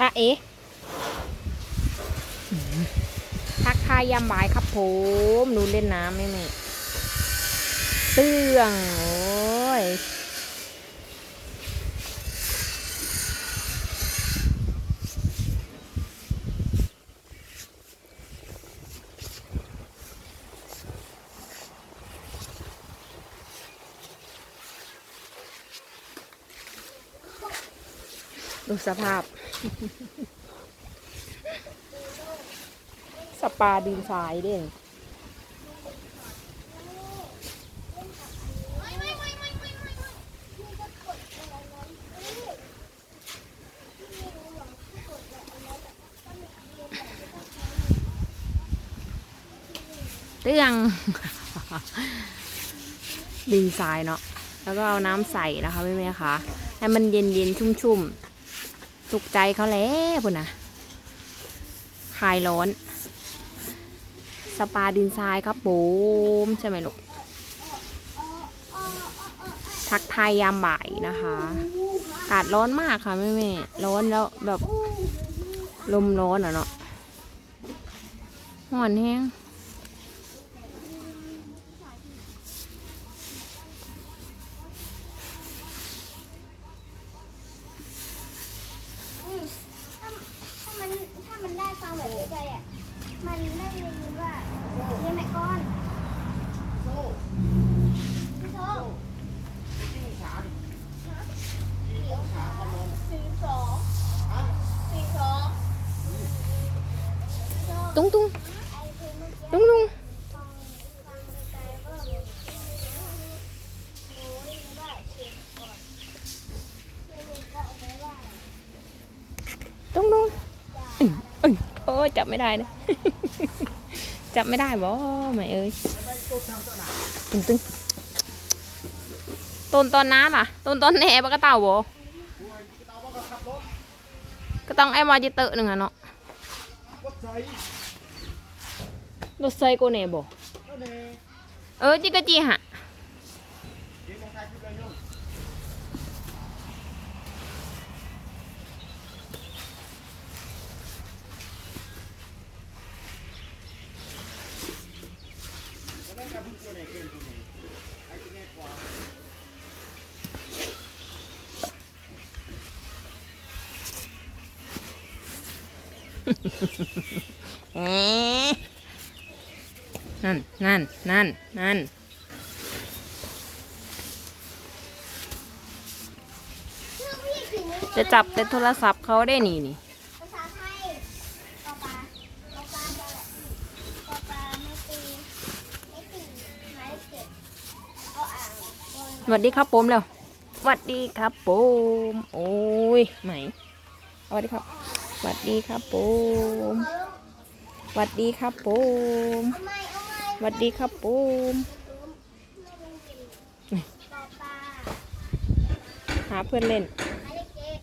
อะเอ๊ะทักทายยามบ่ายครับผมหนูเล่นน้ำไหมแม่เตื้อง โอ้ยดูสภาพ สปาดินทรายเด่นเตื้องดินทรายเนาะแล้วก็เอาน้ำใส่นะคะแม่แม่ๆคะให้มันเย็นเย็นๆชุ่มๆ สุกใจเขาแล้วพุ่นนะคลายร้อน สปาดินทรายครับผมใช่ไหมลูก ทักทายยามบ่ายนะคะอากาศร้อนมากค่ะแม่แม่ร้อนแล้วแบบลมร้อนอะเนาะห่อนแห้ง อืมถ้าถ้ามันถ้ามันได้ฟังแบบนี้ใจอะ มันได้ยินว่าเรียนไหนก่อนพี่โชคสี่สองสี่สองตุ้งตุ้งไอ้เพลงเมื่อกี้ตุ้งตุ้งฟังฟังไกลๆก็หนูได้ยินว่าเสียงก่อนได้ยินก็เอาไว้ว่า ตุ้งตุ้งอึ้งอึ้งโอ้ย จับไม่ได้นะ จับไม่ได้บ่ไม่เอ้ยตึงตึงต้นตอนน้ำอะต้นตอนแหน่ปะกระเต่าบ่ก็ต้องไอ้มาจิเตอหนึ่งอะเนาะรถไซโกเน่บ่เออจิกะจีฮะ นั่น นั่น นั่น นั่น จะจับแต่โทรศัพท์เขาได้นี่นี่ ภาษาไทยปอปลาปอปลาจะปอปลาไม่ตีไม่ตีไม้เก็บเอาอ่างบน สวัสดีครับผมเร็วสวัสดีครับผมโอ้ยไหมสวัสดีครับสวัสดีครับผมเอาลงสวัสดีครับผมเอาไม้เอาไม้สวัสดีครับผมปอปลาหาเพื่อนเล่นไม้เก็บ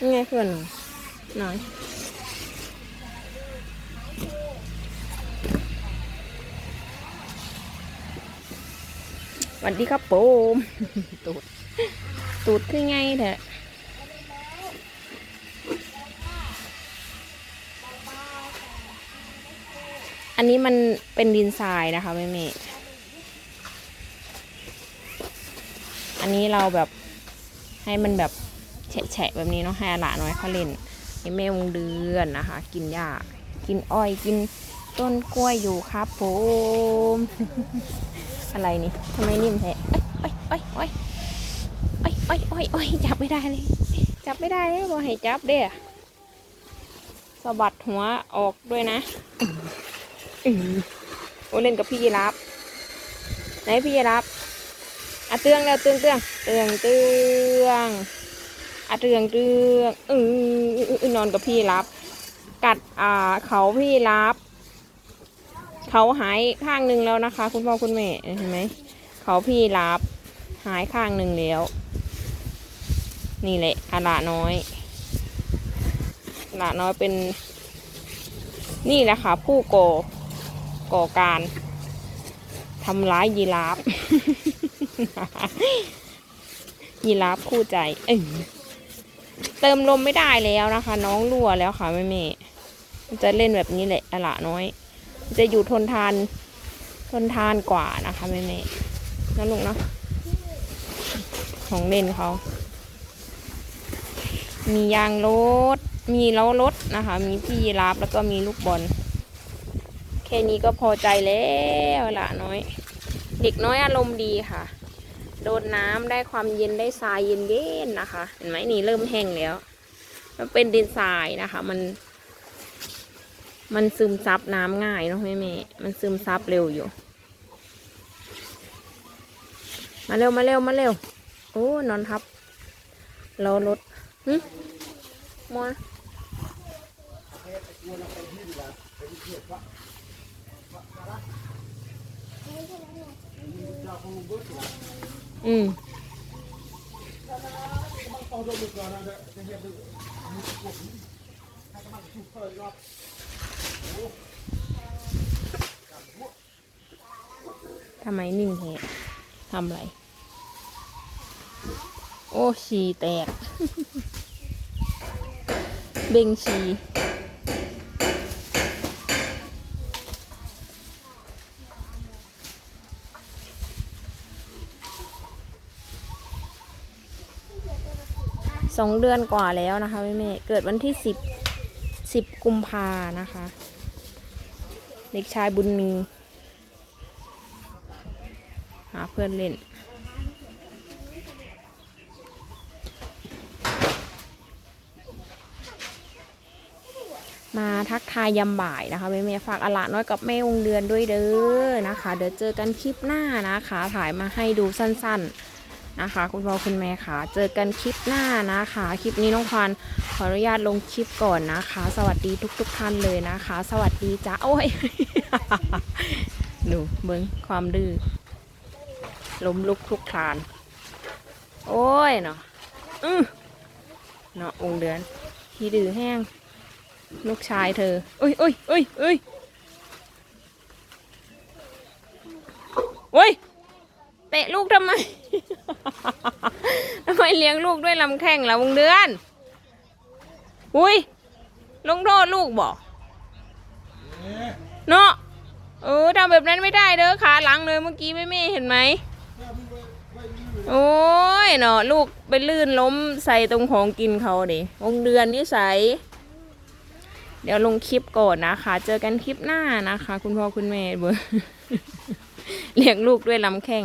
นี่ไงเพื่อนหนูหน่อย วัสดีครับผมตูด ตูดคือไงแท้อันนี้มันเป็นดินทรายนะคะแม่เมอันนี้เราแบบให้มันแบบแฉะๆแบบนี้เนาะให้อาหลาน้อยเขาเล่นให้แม่วงเดือนนะคะ กินหญ้ากินอ้อยกินต้นกล้วยอยู่ครับผม อะไรนี่ทำไมนิ่มแท้เอ้ยเอ้ยเอ้ยเอ้ยเอ้ยเอ้ยเอ้ยจับไม่ได้เลย จับไม่ได้เลยบอกให้จับเด้อสะบัดหัวออกด้วยนะอือโอ้เล่นกับพี่ยีรับไหนพี่ยีรับอะเตืองแล้วเตืองเตืองเตืองเตืองอะเตืองเตืองอือนอนกับพี่รับ กัดอ่าเขาพี่รับ เขาหายข้างหนึ่งแล้วนะคะ คุณพ่อคุณแม่เห็นไหมเขาพี่รับหายข้างหนึ่งแล้ว นี่แหละอาละน้อยอาละน้อยเป็น นี่แหละค่ะ ผู้ก่อก่อการทำร้ายยีราฟยีราฟคู่ใจเอยเติมลมไม่ได้แล้วนะคะ น้องรั่วแล้วค่ะแม่เมย์จะเล่นแบบนี้แหละอะละน้อย จะอยู่ทนทาน ทนทานกว่านะคะแม่เมย์นะลูกเนาะของเล่นเขา มียางรถ มีเล้ารถนะคะ มีพี่ยีราฟแล้วก็มีลูกบอล แค่นี้ก็พอใจแล้วละน้อย เด็กน้อยอารมณ์ดีค่ะ โดนน้ำได้ความเย็นได้ทรายเย็นเย็นๆนะคะ เห็นไหมนี่เริ่มแห้งแล้ว มันเป็นดินทรายนะคะ มัน มันซึมซับน้ำง่ายเนาะแม่เมย์มันซึมซับเร็วอยู่ มาเร็วมาเร็วมาเร็ว โอ้ นอนทับ เรารถหึมอนอืม ทำไมนิ่งเหะทำอะไร โอ้ฉี่แตก เบ่งฉี่สองเดือนกว่าแล้วนะคะแม่เกิดวันที่สิบ สิบกุมภานะคะ เด็กชายบุญมี หาเพื่อนเล่น มาทักทายยามบ่ายนะคะแม่เมย์ฝากอละน้อยกับแม่วงเดือนด้วยเด้อนะคะ เดี๋ยวเจอกันคลิปหน้านะคะ ถ่ายมาให้ดูสั้นๆ นะคะ คุณพ่อคุณแม่ค่ะ เจอกันคลิปหน้านะคะ คลิปนี้น้องควานขออนุญาตลงคลิปก่อนนะคะ สวัสดีทุกๆท่านเลยนะคะ สวัสดีจ้าโอ้ยดูเบิ้งความดื้อล้มลุกคลุกคลาน โอ้ยเนาะอือเนาะองเดือน ที่ดื้อแห้ง ลูกชายเธอเอ้ยเอ้ยเอ้ยเอ้ยโอ้ย ตะลูกทำไมทำไมเลี้ยงลูกด้วยลำแข้งล่ะวงเดือน อุ้ยลงโทษลูกบอกเนาะเออทำแบบนั้นไม่ได้เด้อขาหลังเลยเมื่อกี้แม่เม่เห็นไหมโอ้ยเนาะลูกไปลื่นล้มใส่ตรงของกินเขาดิวงเดือนนิสัยเดี๋ยวลงคลิปก่อนนะคะ เจอกันคลิปหน้านะคะ คุณพ่อคุณแม่เบอร์เลี้ยงลูกด้วยลำแข้ง